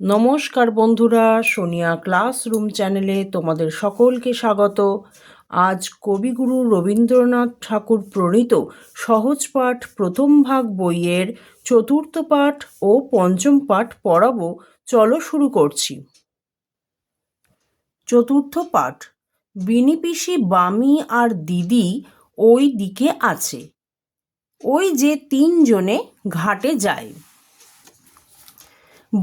নমস্কার বন্ধুরা, সোনিয়া ক্লাসরুম চ্যানেলে তোমাদের সকলকে স্বাগত। আজ কবিগুরু রবীন্দ্রনাথ ঠাকুর প্রণীত সহজ পাঠ প্রথম ভাগ বইয়ের চতুর্থ পাঠ ও পঞ্চম পাঠ পড়াবো। চলো শুরু করছি। চতুর্থ পাঠ, বিনি পিসি বামি আর দিদি ওই দিকে আছে। ওই যে তিনজনে ঘাটে যায়।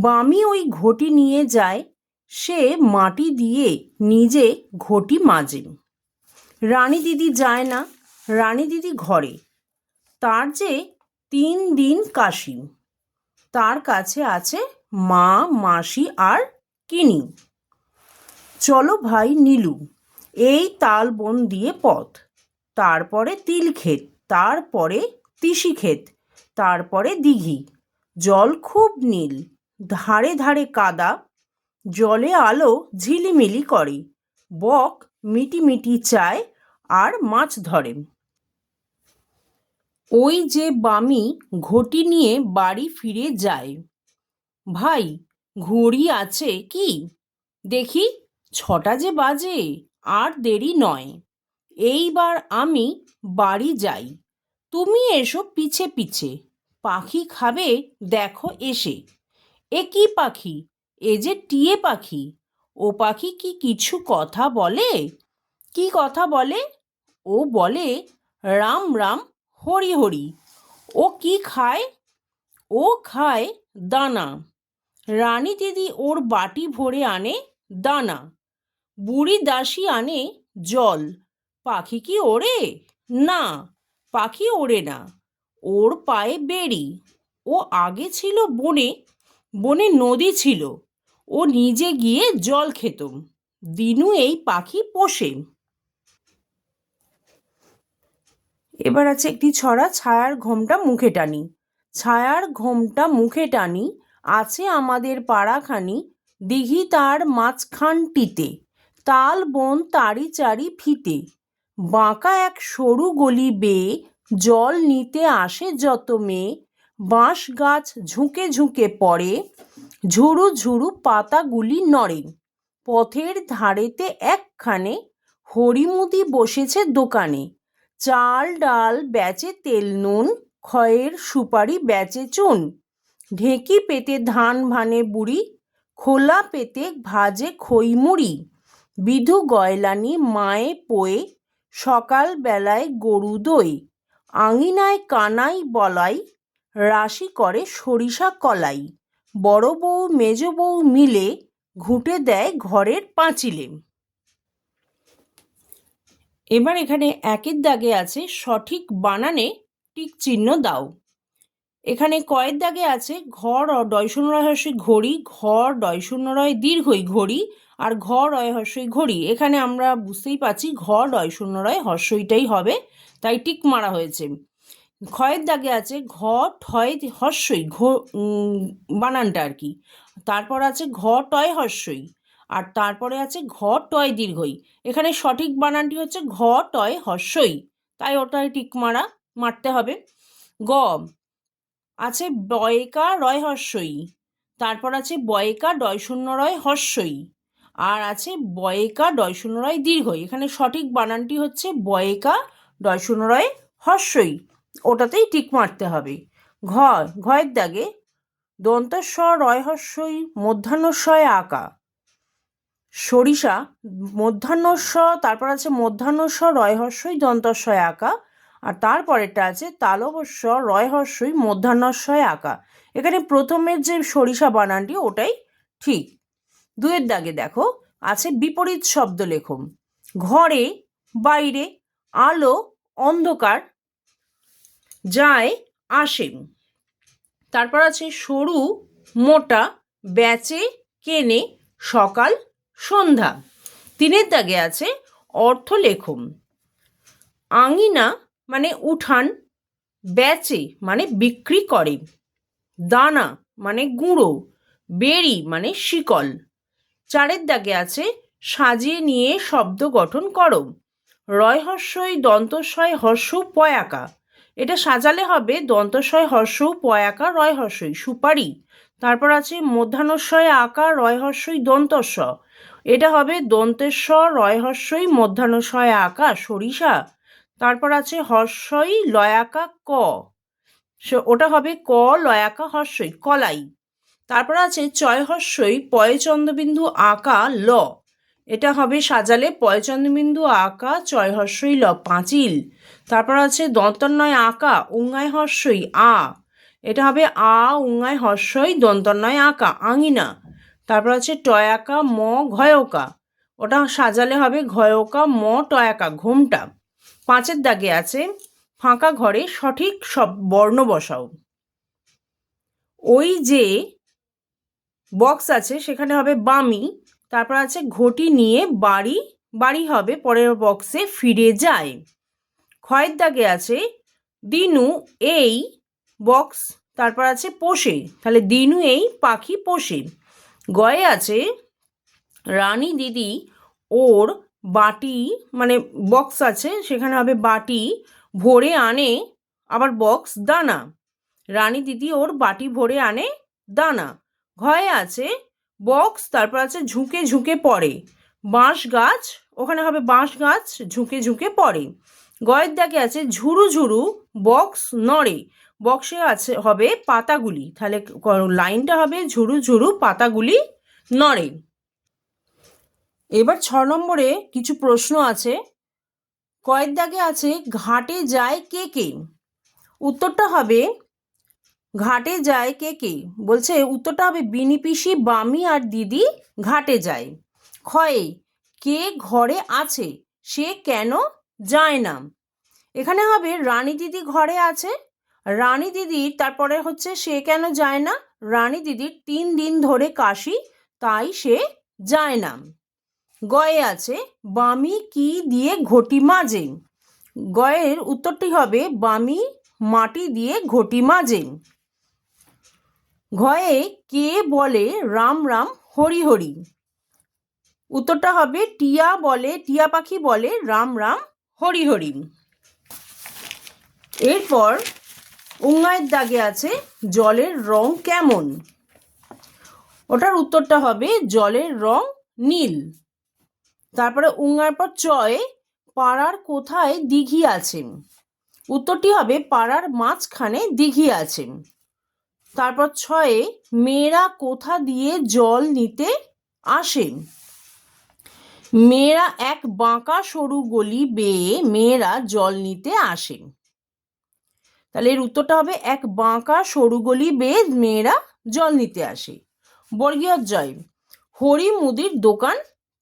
বামি ওই ঘটি নিয়ে যায়, সে মাটি দিয়ে নিজে ঘটি মাজে। রানী দিদি যায় না, রানী দিদি ঘরে। তার যে তিন দিন কাশি, তার কাছে আছে মা, মাসি আর কিনি। চলো ভাই নীলু, এই তাল বন দিয়ে পথ। তারপরে তিল ক্ষেত তারপরে তিসি ক্ষেত তারপরে দিঘি। জল খুব নীল। ধারে ধারে কাদা, জলে আলো ঝিলিমিলি করে। বক মিটি মিটি চায় আর মাছ ধরে। ওই যে বামি ঘটি নিয়ে বাড়ি ফিরে যায়। ভাই, ঘড়ি আছে কি? দেখি, ছটা যে বাজে আর দেরি নয়। এইবার আমি বাড়ি যাই। তুমি এসো পিছে পিছে। পাখি খাবে, দেখো এসে। এ কি পাখি? এ যে টিয়ে পাখি। ও পাখি কি কিছু কথা বলে? কি কথা বলে? ও বলে, রাম রাম, হরি হরি। ও কি খায়? ও খায় দানা। রানী দিদি ওর বাটি ভরে আনে দানা। বুড়ি দাসী আনে জল। পাখি কি ওড়ে? না, পাখি ওড়ে না। ওর পায়ে বেড়ি। ও আগে ছিল বনে বনে নদী ছিল। ও নিজে গিয়ে জল খেত। দিনু এই পাখি পোষে। এবার আছে একটি ছড়া, ছায়ার ঘোমটা মুখে টানি। ছায়ার ঘোমটা মুখে টানি, আছে আমাদের পাড়াখানি, দিঘি তার মাঝখানটিতে। তাল বন তারি চারি ফিতে। বাঁকা এক সরু গলি বেয়ে জল নিতে আসে যত মেয়ে বাঁশ গাছ ঝুঁকে ঝুঁকে পড়ে, ঝুরু ঝুরু পাতাগুলি নড়ে। পথের ধারেতে একখানে হরিমুদি বসেছে দোকানে। চাল ডাল বেচে তেল নুন, ক্ষয়ের সুপারি বেচে চুন। ঢেঁকি পেতে ধান ভানে বুড়ি, খোলা পেতে ভাজে খইমুড়ি বিধু গয়লানি মায়ে পোয়ে সকাল বেলায় গরু দই আঙিনায় কানাই বলাই রাশি করে সরিষা কলাই। বড় বউ, মেজ বউ মিলে ঘুঁটে দেয় ঘরের পাঁচিলে। এবার এখানে একের দাগে আছে সঠিক বানানে টিক চিহ্ন দাও। এখানে কয়ের দাগে আছে ঘর ডয় শূন্য রহস্যই ঘড়ি, ঘর ডয় শূন্য রয় দীর্ঘই ঘড়ি আর ঘর রয় হর্ষই ঘড়ি। এখানে আমরা বুঝতেই পারছি ঘর ডয় শূন্য রয় হর্ষইটাই হবে, তাই টিক মারা হয়েছে। ক্ষয়ের দাগে আছে ঘ, ঠয়, হর্ষই, ঘ বানানটা আর কি। তারপর আছে ঘ, টয়, হর্ষই। আর তারপরে আছে ঘ, টয়, দীর্ঘই। এখানে সঠিক বানানটি হচ্ছে ঘ, টয়, হর্ষই। তাই ওটাই টিক মারা, মারতে হবে। গ, আছে বয়কা, রয়, হর্ষই। তারপর আছে বয়কা, ডয়, শূন্য, রয়, হর্ষই। আর আছে বয়কা, ডয়, শূন্য, রয়, দীর্ঘই। এখানে সঠিক বানানটি হচ্ছে বয়কা, ডয়, শূন্য, রয়, হর্ষই। ওটাতেই টিক মারতে হবে ঘ ঘয়ের দাগে দন্তস্ব রয়হস্যই মধ্যাহ্নস্বয় আঁকা। সরিষা, মধ্যাহ্নস্ব, তারপর আছে মধ্যাহ্ন মধ্যাহ্নস্ব রয়হস্যই দন্তস্বয় আঁকা, আর তারপরেরটা আছে তালবস্য রয়হস্যই মধ্যাহ্নস্বয় আঁকা। এখানে প্রথমের যে সরিষা বানানটি, ওটাই ঠিক। দুয়ের দাগে দেখো, আছে বিপরীত শব্দ লেখম ঘরে, বাইরে, আলো, অন্ধকার যায় আসেন। তারপর আছে সরু, মোটা বেচে কেনে, সকাল, সন্ধ্যা। তিনের দাগে আছে অর্থ লেখম আঙিনা মানে উঠান বেচে মানে বিক্রি করে। দানা মানে গুঁড়ো বেরি মানে শিকল। চারের দাগে আছে সাজিয়ে নিয়ে শব্দ গঠন করো। রয় হর্ষই দন্তস্বয় হর্ষ পয়াকা। এটা সাজালে হবে দন্তস্বয় হর্ষ পয়াকা রয় হর্ষই, সুপারি। তারপর আছে মধ্যাহ্নস্বয় আকার রয়হস্যই দন্তস্ব এটা হবে দন্তেশ্বর হর্ষই, মধ্যাহ্নস্বয় আকা সরিষা। তারপর আছে হর্ষই লয়াকা ক। ওটা হবে ক লয়াকা হর্ষই, কলাই। তারপর আছে চয় হর্ষই, পয় চন্দ্রবিন্দু আঁকা, ল। এটা হবে সাজালে পয়চন্দ্রবিন্দু আঁকা চয় হর্ষই ল পাঁচিল। তারপর আছে দন্তন্নয় আঁকা উঙ্গায় হর্ষই আ। এটা হবে আ উঙ্গায় হর্ষই দন্তন্নয় আঁকা, আঙিনা। তারপর আছে টয়াকা ম, ঘয়কা। ওটা সাজালে হবে ঘয়কা, ম টয়াকা ঘোমটা। পাঁচের দাগে আছে ফাঁকা ঘরে সঠিক সব বর্ণ বসাও। ওই যে বক্স আছে সেখানে হবে বামি তারপর আছে ঘটি নিয়ে বাড়ি বাড়ি হবে পরের বক্সে ফিরে যায় ক্ষয়ের দাগে আছে দিনু এই বক্স তারপর আছে পোষে, তাহলে দিনু এই পাখি পোষে। গয়ে আছে রানী দিদি ওর বাটি মানে বক্স আছে, সেখানে হবে বাটি, ভরে আনে আবার বক্স দানা। রানী দিদি ওর বাটি ভরে আনে দানা। ঘয়ে আছে বক্স, তারপর আছে ঝুঁকে ঝুঁকে পড়ে। বাঁশ গাছ, ওখানে হবে বাঁশ গাছ, ঝুঁকে ঝুঁকে পড়ে। গয়ের দাগে আছে ঝুরু ঝুরু, বক্স নড়ে। বক্সে আছে, হবে পাতাগুলি, তাহলে লাইনটা হবে ঝুরু ঝুরু, পাতাগুলি নড়ে। এবার ছ নম্বরে কিছু প্রশ্ন আছে। কয়ের দাগে আছে, ঘাটে যায় কে কে? উত্তরটা হবে ঘাটে যায় কে কে? বলছে, উত্তরটা হবে বিনি পিসি, বামি আর দিদি ঘাটে যায়। ক্ষয়ে, কে ঘরে আছে? সে কেন যায় না? এখানে হবে রানী দিদি ঘরে আছে। রানী দিদি, তারপরে হচ্ছে সে কেন যায় না? রানী দিদির তিন দিন ধরে কাশি, তাই সে যায় না। গয়ে আছে, বামি কি দিয়ে ঘটি মাজে? গয়ের উত্তরটি হবে, বামি মাটি দিয়ে ঘটি মাজে। ঘয়ে কে বলে রাম রাম, হরি হরি? উত্তরটা হবে টিয়া বলে, টিয়া পাখি বলে রাম রাম, হরি হরি। এরপর উঙ্গায়ের দাগে আছে জলের রং কেমন? ওটার উত্তরটা হবে জলের রং নীল। তারপরে উঙ্গার পর চয়ে পাড়ার কোথায় দিঘি আছে? উত্তরটি হবে পাড়ার মাঝখানে দিঘি আছে। তারপর ছয়ে মেয়েরা কোথা দিয়ে জল নিতে আসে মেয়েরা এক বাঁকা সরু গলি বেয়ে মেয়েরা জল নিতে আসে তাহলে এর উত্তরটা হবে এক বাঁকা সরু গলি বেয়ে মেয়েরা জল নিতে আসে। বর্গীয় জয় হরি মুদির দোকান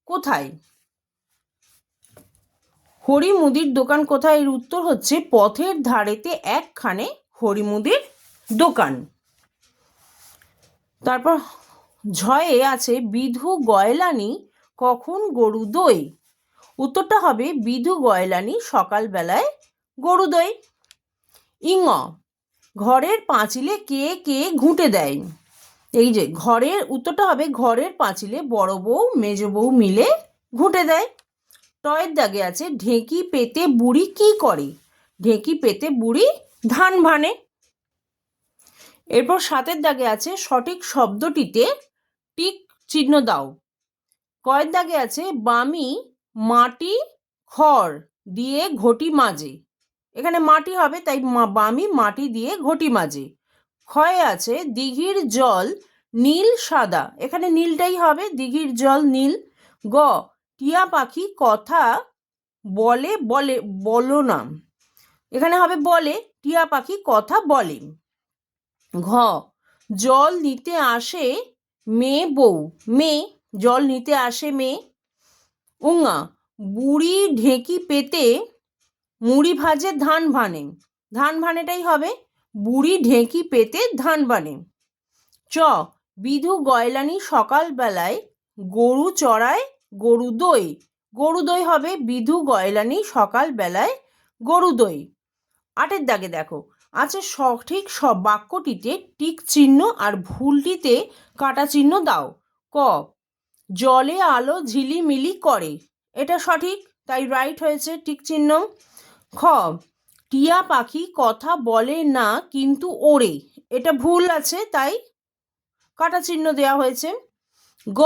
কোথায়? হরি মুদির দোকান কোথায়? এর উত্তর হচ্ছে পথের ধারেতে একখানে হরি মুদির দোকান। তারপর ঝয়ে আছে, বিধু গয়লানি কখন গরু দই উত্তরটা হবে বিধু গয়লানি সকালবেলায় গরু দই ইঙ ঘরের পাঁচিলে কে কে ঘুঁটে দেয়? এই যে, ঘরের, উত্তরটা হবে ঘরের পাঁচিলে বড় বউ, মেজ বউ মিলে ঘুঁটে দেয়। টয়ের দাগে আছে, ঢেঁকি পেতে বুড়ি কি করে? ঢেঁকি পেতে বুড়ি ধান ভানে। এরপর সাতের দাগে আছে সঠিক শব্দটিতে টিক চিহ্ন দাও। কয়ের দাগে আছে বামি, মাটি, খড় দিয়ে ঘটি মাজে এখানে মাটি হবে, তাই বামি, মাটি দিয়ে ঘটি মাজে ক্ষয়ে আছে দিঘির জল, নীল, সাদা। এখানে নীলটাই হবে, দিঘির জল, নীল। গ, টিয়া পাখি কথা বলে বলে, বলো না। এখানে হবে বলে, টিয়া পাখি কথা বলে। ঘ, জল নিতে আসে মেয়ে বউ মেয়ে জল নিতে আসে মেয়ে উঙা, বুড়ি ঢেকি পেতে মুড়ি ভাজে ধান ভানে। ধান ভানেটাই হবে, বুড়ি ঢেঁকি পেতে ধান বানে। চ, বিধু গয়লানি সকালবেলায় গরু চড়ায় গরু দই। গরু দই হবে বিধু গয়লানি সকালবেলায় গরু দই। আটের দাগে দেখো আছে সঠিক সব বাক্যটিতে টিক চিহ্ন আর ভুলটিতে কাটা চিহ্ন দাও। ক, জলে আলো ঝিলিমিলি করে। এটা সঠিক, তাই রাইট হয়েছে টিক চিহ্ন। খ, টিয়া পাখি কথা বলে না কিন্তু ওড়ে। এটা ভুল আছে, তাই কাটা চিহ্ন দেওয়া হয়েছে। গ,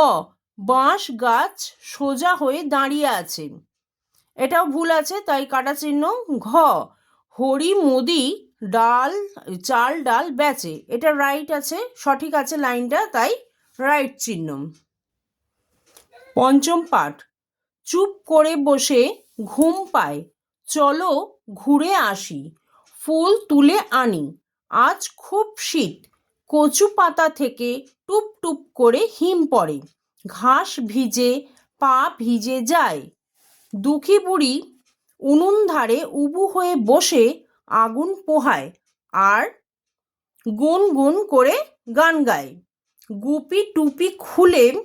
বাঁশ গাছ সোজা হয়ে দাঁড়িয়ে আছে। এটাও ভুল আছে, তাই কাটা চিহ্ন। ঘ, হরি মোদি ডাল, চাল, ডাল, বেচে। এটা রাইট আছে, সঠিক আছে লাইনটা, তাই রাইট চিহ্ন। পঞ্চম পাঠ। চুপ করে বসে ঘুম পায়। চলো ঘুরে আসি। ফুল তুলে আনি। আজ খুব শীত। কচু পাতা থেকে টুপ টুপ করে হিম পড়ে। ঘাস ভিজে, পা ভিজে যায়। দুঃখী বুড়ি উনুন ধারে উবু হয়ে বসে আগুন পোহায় আর গুন গুন করে গান গায়। গুপি টুপি খুলে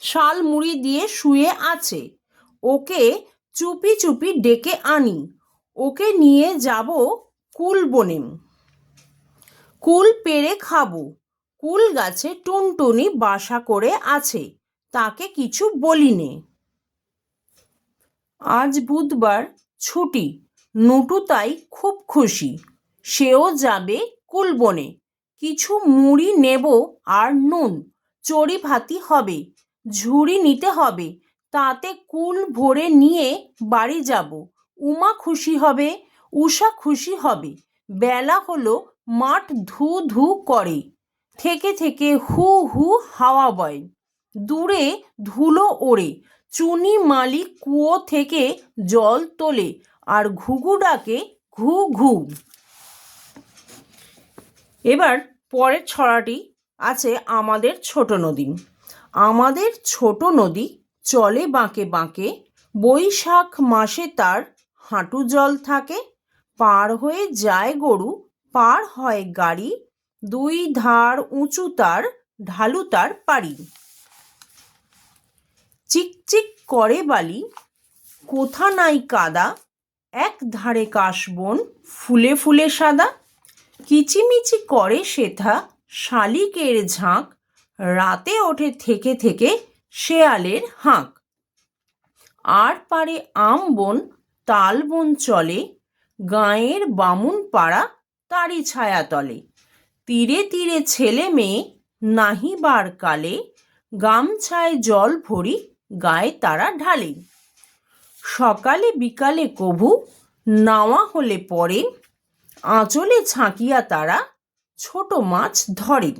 শাল মুড়ি দিয়ে শুয়ে আছে। ওকে চুপি চুপি ডেকে আনি। ওকে নিয়ে যাব কুল বনে। কুল পেরে খাব। কুল গাছে টুনটুনি বাসা করে আছে। তাকে কিছু বলিনে। আজ বুধবার ছুটি। নুটু তাই খুব খুশি। সেও যাবে কুলবনে কিছু মুড়ি নেব আর নুন। চড়ি ভাতি হবে। ঝুড়ি নিতে হবে। তাতে কুল ভরে নিয়ে বাড়ি যাব। উমা খুশি হবে, উষা খুশি হবে। বেলা হলো, মাঠ ধু ধু করে। থেকে থেকে হু হু হাওয়া বয়। দূরে ধুলো ওড়ে। চুনি মালি কুয়ো থেকে জল তোলে। আর ঘুঘু ডাকে ঘু ঘু। এবার পরের ছড়াটি আছে আমাদের ছোট নদী। আমাদের ছোট নদী চলে বাঁকে বাঁকে, বৈশাখ মাসে তার হাঁটু জল থাকে, পার হয়ে যায় গরু, পার হয় গাড়ি, দুই ধার উঁচু তার, ঢালু তার পাড়ি। চিকচিক করে বালি, কোথা নাই কাদা এক ধারে কাশবন ফুলে ফুলে সাদা, কিচিমিচি করে সেথা, শালিকের ঝাঁক, রাতে ওঠে থেকে থেকে শেয়ালের হাঁক। আর পারে আম বন, তাল বন চলে, গাঁয়ের বামুন পাড়া তারি ছায়া তলে। তীরে তীরে ছেলে মেয়ে, নাহিবার কালে, গামছায় জল ভরি, গায়ে তারা ঢালে। সকালে বিকালে কভু নাওয়া হলে পরে আঁচলে ছাঁকিয়া তারা ছোট মাছ ধরে।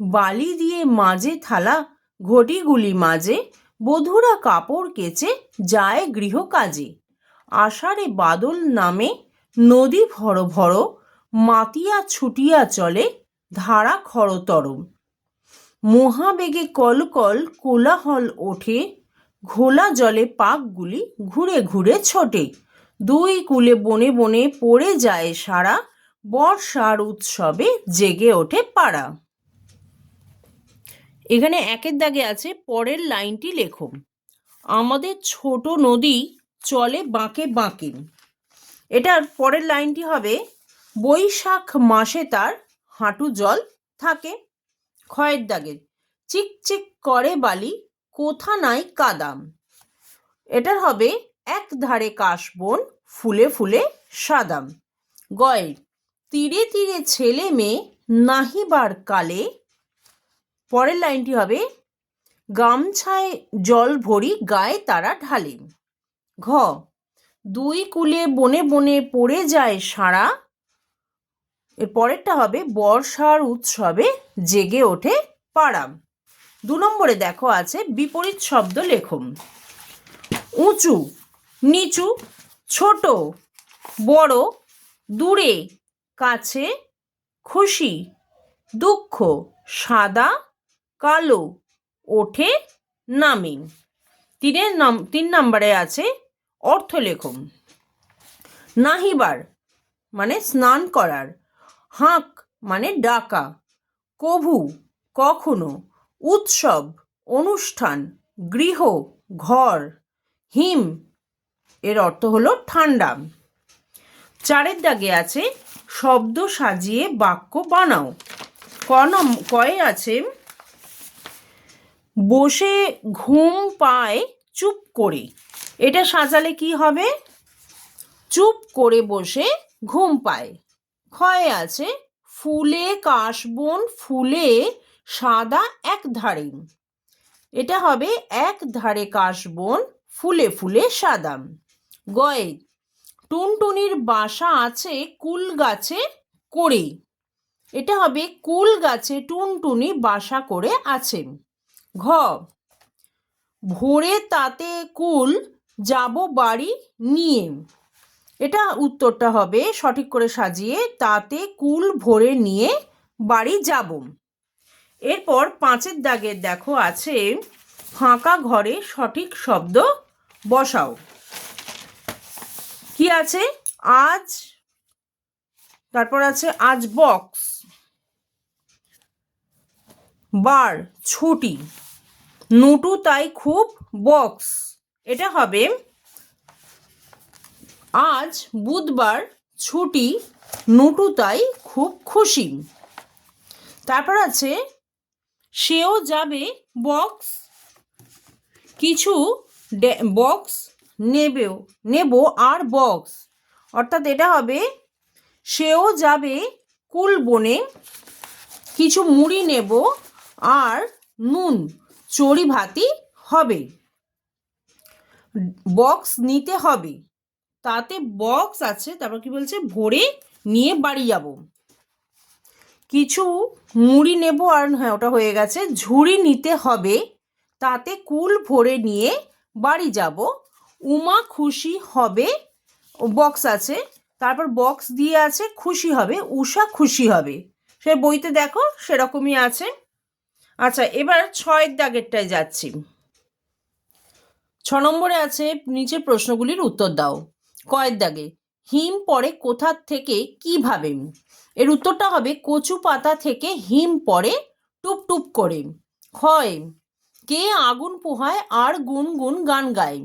বালি দিয়ে মাঝে থালা, ঘটিগুলি মাঝে, বধুরা কাপড় কেচে যায় গৃহকাজে। আষাঢ়ে বাদল নামে নদী ভর ভর, মাতিয়া ছুটিয়া চলে ধারা খরতর। মহাবেগে কলকল কোলাহল ওঠে ঘোলা জলে পাকগুলি ঘুরে ঘুরে ছোটে। দুই কুলে বনে বনে পড়ে যায় সারা, বর্ষার উৎসবে জেগে ওঠে পাড়া। এখানে একের দাগে আছে, পরের লাইনটি লেখো। আমাদের ছোট নদী চলে বাঁকে বাঁকে। এটার পরের লাইনটি হবে, বৈশাখ মাসে তার হাঁটু জল থাকে। ক্ষয়ের দাগের চিকচিক করে বালি কোথা নাই কাদাম। এটার হবে এক ধারে কাশবন, ফুলে ফুলে সাদাম। গয়ের তীরে তীরে ছেলে মেয়ে নাহিবার কালে। পরের লাইনটি হবে, গামছায় জল ভরি গায়ে তারা ঢালে। ঘ, দুই কুলে বনে বনে পড়ে যায় সারা। এর পরেরটা হবে, বর্ষার উৎসবে জেগে ওঠে পাড়া দু নম্বরে দেখো আছে বিপরীত শব্দ লেখম উঁচু, নিচু, ছোট, বড়, দূরে, কাছে, খুশি, দুঃখ, সাদা, কালো, ওঠে, নামে। তিনের নাম, তিন নম্বরে আছে অর্থ লেখম নাহিবার মানে স্নান করার। হাঁক মানে ডাকা। কভু কখনো উৎসব, অনুষ্ঠান, গৃহ, ঘর, হিম, এর অর্থ হলো ঠান্ডা। চারের দাগে আছে, শব্দ সাজিয়ে বাক্য বানাও। ক নম, কয়ে আছে, বসে ঘুম পায় চুপ করে। এটা সাজালে কি হবে? চুপ করে বসে ঘুম পায়। ক্ষয়ে আছে, ফুলে কাশবন ফুলে সাদা এক ধারে এটা হবে এক ধারে কাশবন, ফুলে ফুলে সাদা। গয়ে, টুনটুনির বাসা আছে কুল গাছে করে। এটা হবে কুল গাছে টুনটুনি বাসা করে আছে। ঘ, ভোরে তাতে কুল, যাব বাড়ি নিয়ে। এটা উত্তরটা হবে সঠিক করে সাজিয়ে, তাতে কুল ভরে নিয়ে বাড়ি যাব। এরপর পাঁচের দাগের দেখো আছে, ফাঁকা ঘরে সঠিক শব্দ বসাও। কি আছে? আজ, তারপর আছে আজ বক্স। বার, ছুটি। নুটু তাই খুব বক্স। এটা হবে, আজ বুধবার ছুটি, নুটু তাই খুব খুশি। তারপর আছে সেও যাবে বক্স কিছু বক্স নেবেও, নেব আর বক্স অর্থাৎ এটা হবে, সেও যাবে কুল বনে, কিছু মুড়ি নেব আর নুন, চড়ি ভাতি হবে। বক্স নিতে হবে, তাতে বক্স আছে, তারপর কি বলছে? ভরে নিয়ে বাড়ি যাব। কিছু মুড়ি নেব আর হ্যাঁ ওটা হয়ে গেছে। ঝুড়ি নিতে হবে, তাতে কুল ভরে নিয়ে বাড়ি যাব। উমা খুশি হবে বক্স আছে। তারপর বক্স দিয়ে আছে, খুশি হবে, উষা খুশি হবে। সে বইতে দেখো, সেরকমই আছে। আচ্ছা এবার ছয়ের দাগেরটায় যাচ্ছি। ছ নম্বরে আছে নিচের প্রশ্নগুলির উত্তর দাও। কয়ের দাগে, হিম পড়ে কোথার থেকে কীভাবে এর উত্তরটা হবে কচু পাতা থেকে হিম পড়ে টুপ টুপ করে। ক্ষয় কে আগুন পোহায় আর গুন গুন গান গায়?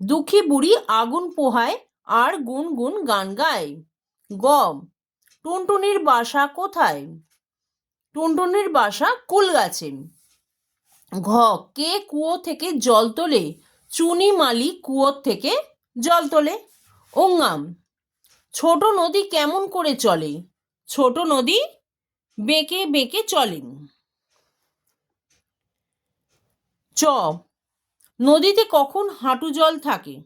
দুঃখী বুড়ি আগুন পোহায় আর গুন গুন গান গায়। গম টুনটুনির বাসা কোথায়? টুনটুনির বাসা কুল গাছে ঘ। কে কুয়ো থেকে জল তোলে? চুনি মালি কুয়োর থেকে জল তোলে। ওঙ্গাম ছোট নদী কেমন করে চলে? ছোট নদী বেঁকে বেঁকে চলে চ, নদীতে কখন হাঁটু জল থাকে?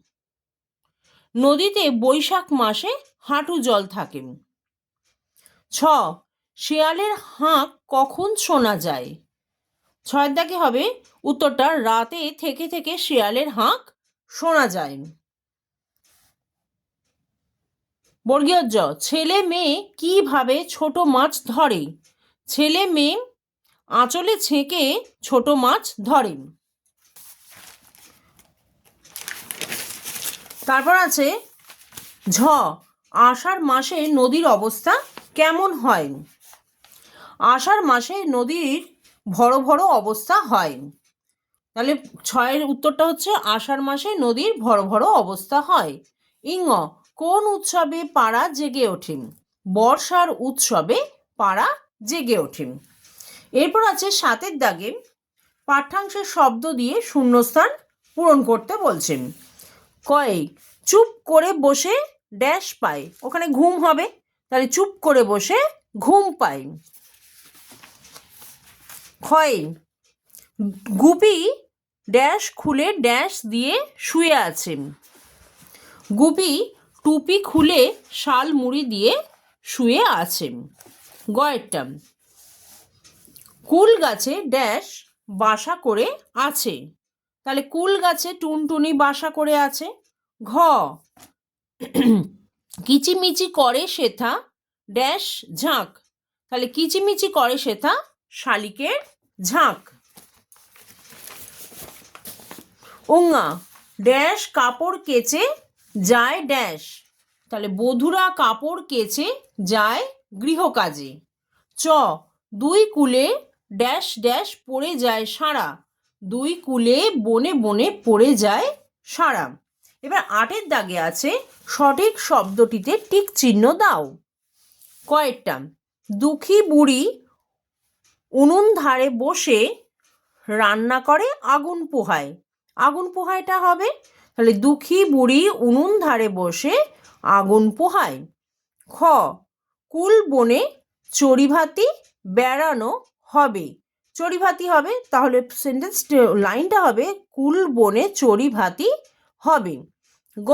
নদীতে বৈশাখ মাসে হাঁটু জল থাকে। ছ, শেয়ালের হাঁক কখন শোনা যায়? ছয়ের দাগে হবে, উত্তরটা রাতে থেকে থেকে শেয়ালের হাঁক শোনা যায়। বর্গীয় জ ছেলে মেয়ে কীভাবে ছোট মাছ ধরে? ছেলে মেয়ে আঁচলে ছেঁকে ছোট মাছ ধরে। তারপর আছে ঝ, আষাঢ় মাসে নদীর অবস্থা কেমন হয়? আষাঢ় মাসে নদীর ভরো ভরো অবস্থা হয়। তাহলে ছয়ের উত্তরটা হচ্ছে আষাঢ় মাসে নদীর ভরো ভরো অবস্থা হয়। ইং কোন উৎসবে পাড়া জেগে ওঠেন? বর্ষার উৎসবে পাড়া জেগে ওঠেন। এরপর আছে সাতের দাগে পাঠ্যাংশের শব্দ দিয়ে শূন্যস্থান পূরণ করতে বলছেন। কয়ে, চুপ করে বসে ড্যাশ পায়। ওখানে ঘুম হবে, তাহলে চুপ করে বসে ঘুম পায়। ক্ষয় গুপি ড্যাশ খুলে ড্যাশ দিয়ে শুয়ে আছে গুপি টুপি খুলে শাল মুড়ি দিয়ে শুয়ে আছে গয়েরটা। কুল গাছে ড্যাশ বাসা করে আছে। তাহলে কুল গাছে টুনটুনি বাসা করে আছে। ঘ। কিচিমিচি করে শেথা ড্যাশ ঝাঁক। তাহলে কিচিমিচি করে শেথা শালিকের ঝাঁক। ওঙা ড্যাশ কাপড় কেচে যায় ড্যাশ। তাহলে বধুরা কাপড় কেচে যায় গৃহকাজে। চ, দুই কুলে ড্যাশ ড্যাশ পড়ে যায় সারা। দুই কুলে বনে বনে পড়ে যায় সারা। এবার আটের দাগে আছে, সঠিক শব্দটিতে টিক চিহ্ন দাও। কয়েকটা, দুঃখী বুড়ি উনুন ধারে বসে রান্না করে আগুন পোহায়। আগুন পোহায়টা হবে তাহলে দুঃখী বুড়ি উনুন ধারে বসে আগুন পোহায়। খ, কুল বনে চড়িভাতি বেড়ানো হবে। চড়ি ভাতি হবে, তাহলে সেন্টেন্স লাইনটা হবে, কুল বনে চড়ি ভাতি হবে। গ,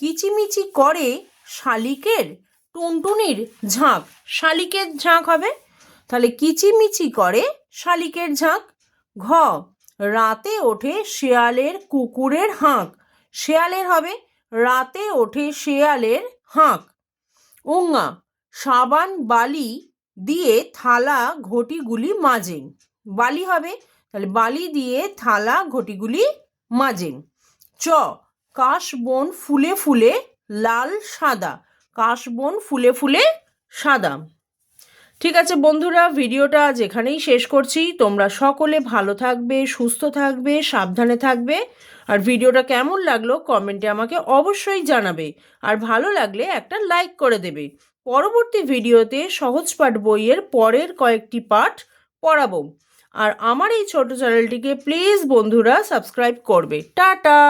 কিচিমিচি করে শালিকের টুনটুনির ঝাঁক। শালিকের ঝাঁক হবে, তাহলে কিচিমিচি করে শালিকের ঝাঁক। ঘ রাতে ওঠে শেয়ালের কুকুরের হাঁক। শেয়ালের হবে, রাতে ওঠে শেয়ালের হাঁক। উঙ্গা, সাবান, বালি দিয়ে থালা ঘটিগুলি মাজেন। বালি হবে, তাহলে বালি দিয়ে থালা ঘটিগুলি মাজেন। চ, কাশবন ফুলে ফুলে লাল সাদা। কাশবন ফুলে ফুলে সাদা। ঠিক আছে বন্ধুরা, ভিডিওটা আজ এখানেই শেষ করছি। তোমরা সকলে ভালো থাকবে, সুস্থ থাকবে, সাবধানে থাকবে। আর ভিডিওটা কেমন লাগল কমেন্টে আমাকে অবশ্যই জানাবে। আর ভালো লাগলে একটা লাইক করে দেবে। পরবর্তী ভিডিওতে সহজ পাঠ বইয়ের পরের কয়েকটি পাঠ পড়াবো। আর আমার এই ছোট চ্যানেলটিকে প্লিজ বন্ধুরা সাবস্ক্রাইব করবে। টাটা!